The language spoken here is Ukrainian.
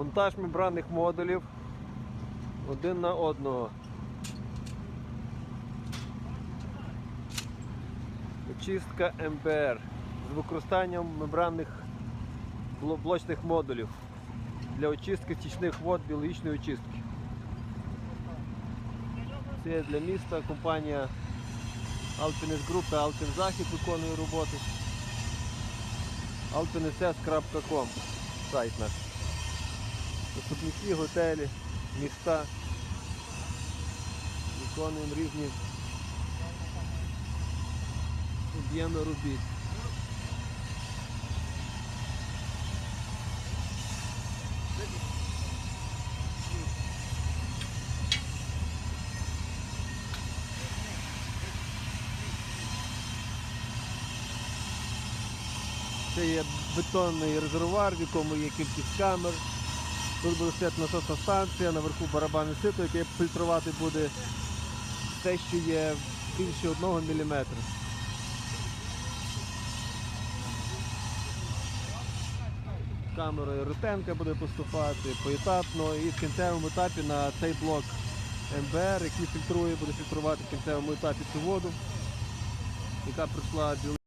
Монтаж мембранних модулів один на одного. Очистка МБР з використанням мембранних блочних модулів для очистки стічних вод біологічної очистки. Це для міста компанія Alpines Group та Alpin Захід виконує роботи. alpinss.com сайт наш. Особняки, готелі, міста. Виконуємо різні об'єми робіт. Це є бетонний резервуар, в якому є кількість камер. Тут буде стояти насосна станція, наверху барабанне сито, яке фільтрувати буде те, що є більше 1 мм. Камерою ретенка буде поступати поетапно і в кінцевому етапі на цей блок МБР, який фільтрує, буде фільтрувати в кінцевому етапі цю воду, яка біологічно